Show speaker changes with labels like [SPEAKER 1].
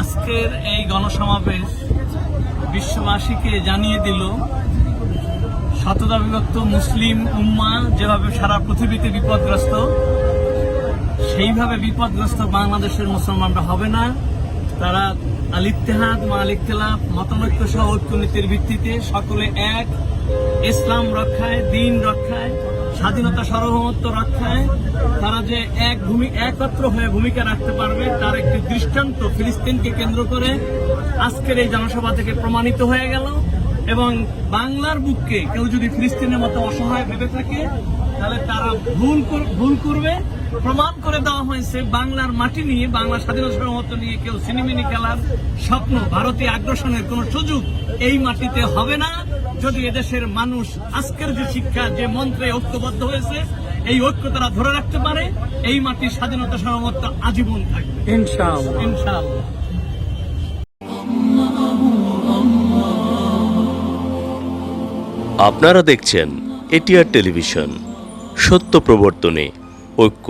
[SPEAKER 1] আজকের এই গণসমাবেশ বিশ্ববাসীকে জানিয়ে দিল শতদা বিভক্ত মুসলিম উম্মা যেভাবে সারা পৃথিবীতে বিপদগ্রস্ত, সেইভাবে বিপদগ্রস্ত বাংলাদেশের মুসলমানরা হবে না। তারা আল ইত্তেহাদ মা আল ইখতিলাফ মতানৈক্য সহ ঐক্যনীতির ভিত্তিতে সকলে এক, ইসলাম রক্ষায়, দিন রক্ষায় স্বাধীনতা সার্বভৌমত্ব রক্ষায় তারা যে এক ভূমি একত্র হয়ে ভূমিকা রাখতে পারবে, তার একটি দৃষ্টান্ত ফিলিস্তিনকে কেন্দ্র করে আজকের এই জনসভা থেকে প্রমাণিত হয়ে গেল। এবং বাংলার বুককে কেউ যদি ফিলিস্তিনের মতো অসহায় ভেবে থাকে, তাহলে তারা ভুল ভুল করবে। প্রমাণ করে দেওয়া হয়েছে, বাংলার মাটি নিয়ে, বাংলা স্বাধীনতা সার্বভৌমত্ব নিয়ে কেউ সিনেমিনি খেলার স্বপ্ন, ভারতীয় আগ্রাসনের কোন সুযোগ এই মাটিতে হবে না। যদি এদেশের মানুষ আজকের যে শিক্ষা যে মন্ত্রে ঐক্যবদ্ধ হয়েছে এই ঐক্য তারা ধরে রাখতে পারে এই মাটির স্বাধীনতা সার্বভৌমত্ব আজীবন থাকবে।
[SPEAKER 2] ইনশাআল্লাহ।
[SPEAKER 1] ইনশাআল্লাহ।
[SPEAKER 3] আপনারা দেখছেন এটিআর টেলিভিশন সত্য প্রবর্তনে ঐক্য।